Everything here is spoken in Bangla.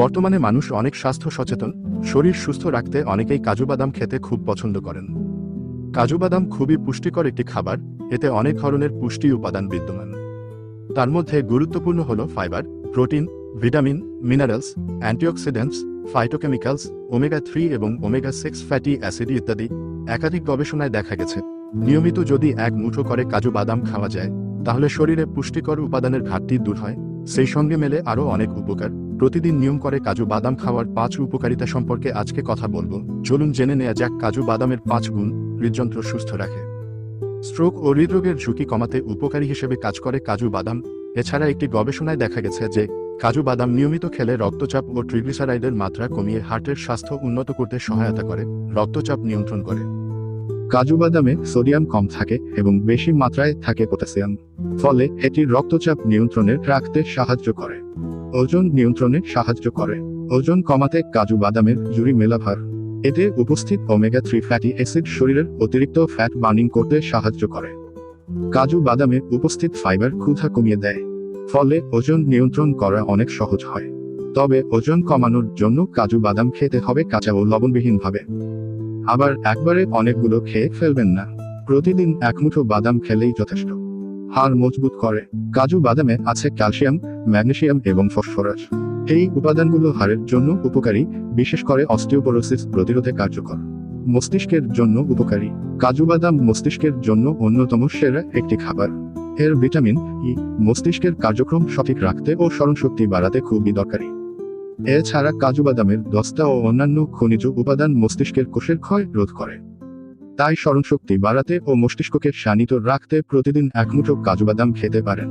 বর্তমানে মানুষ অনেক স্বাস্থ্য সচেতন, শরীর সুস্থ রাখতে অনেকেই কাজু বাদাম খেতে খুব পছন্দ করেন। কাজু বাদাম খুবই পুষ্টিকর একটি খাবার, এতে অনেক ধরনের পুষ্টি উপাদান বিদ্যমান। তার মধ্যে গুরুত্বপূর্ণ হল fibre, protein, vitamin, minerals, antioxidants, phytochemicals, omega three এবং ওমেগা সিক্স ফ্যাটি অ্যাসিড ইত্যাদি। একাধিক গবেষণায় দেখা গেছে, নিয়মিত যদি এক মুঠো করে কাজু বাদাম খাওয়া যায় তাহলে শরীরে পুষ্টিকর উপাদানের ঘাটতি দূর হয়। সেই সঙ্গে মেলে আরও অনেক উপকার। প্রতিদিন নিয়ম করে কাজু বাদাম খাওয়ার পাঁচ উপকারিতা সম্পর্কে আজকে কথা বলব। চলুন জেনে নেওয়া যাক কাজু বাদামের পাঁচ গুণ, হৃদযন্ত্র সুস্থ রাখে। স্ট্রোক ও হৃদরোগের ঝুঁকি কমাতে উপকারী হিসেবে কাজ করে কাজু বাদাম। এছাড়া একটি গবেষণায় দেখা গেছে যে, কাজু বাদাম নিয়মিত খেলে রক্তচাপ ও ট্রিগ্লিসারাইডের মাত্রা কমিয়ে হার্টের স্বাস্থ্য উন্নত করতে সহায়তা করে, রক্তচাপ নিয়ন্ত্রণ করে। কাজু বাদামে সোডিয়াম কম থাকে এবং বেশি মাত্রায় থাকে পটাশিয়াম, ফলে এটি রক্তচাপ নিয়ন্ত্রণে রাখতে সাহায্য করে। ওজন নিয়ন্ত্রণে সাহায্য করে। ওজন কমাতে কাজু বাদামের জুড়ি মেলাভার। এতে উপস্থিত ওমেগা থ্রি ফ্যাটি অ্যাসিড শরীরের অতিরিক্ত ফ্যাট বার্নিং করতে সাহায্য করে। কাজু বাদামে উপস্থিত ফাইবার ক্ষুধা কমিয়ে দেয়, ফলে ওজন নিয়ন্ত্রণ করা অনেক সহজ হয়। তবে ওজন কমানোর জন্য কাজু বাদাম খেতে হবে কাঁচা ও লবণবিহীনভাবে। আবার একবারে অনেকগুলো খেয়ে ফেলবেন না। প্রতিদিন এক মুঠো বাদাম খেলেই যথেষ্ট। হাড় মজবুত করে। কাজু বাদামে আছে ক্যালসিয়াম, ম্যাগনেসিয়াম এবং ফসফরাস। এই উপাদানগুলো হাড়ের জন্য উপকারী, বিশেষ করে অস্টিওপোরোসিস প্রতিরোধে কার্যকর। মস্তিষ্কের জন্য উপকারী। কাজু বাদাম মস্তিষ্কের জন্য অন্যতম সেরা একটি খাবার। এর ভিটামিন ই। মস্তিষ্কের কার্যক্রম সঠিক রাখতে ও স্মরণশক্তি বাড়াতে খুবই দরকারি। এছাড়া কাজু বাদামের দস্তা ও অন্যান্য খনিজ উপাদান মস্তিষ্কের কোষের ক্ষয় রোধ করে। তাই স্মরণশক্তি বাড়াতে ও মস্তিষ্ককে শানিত রাখতে প্রতিদিন এক মুঠো কাজু বাদাম খেতে পারেন।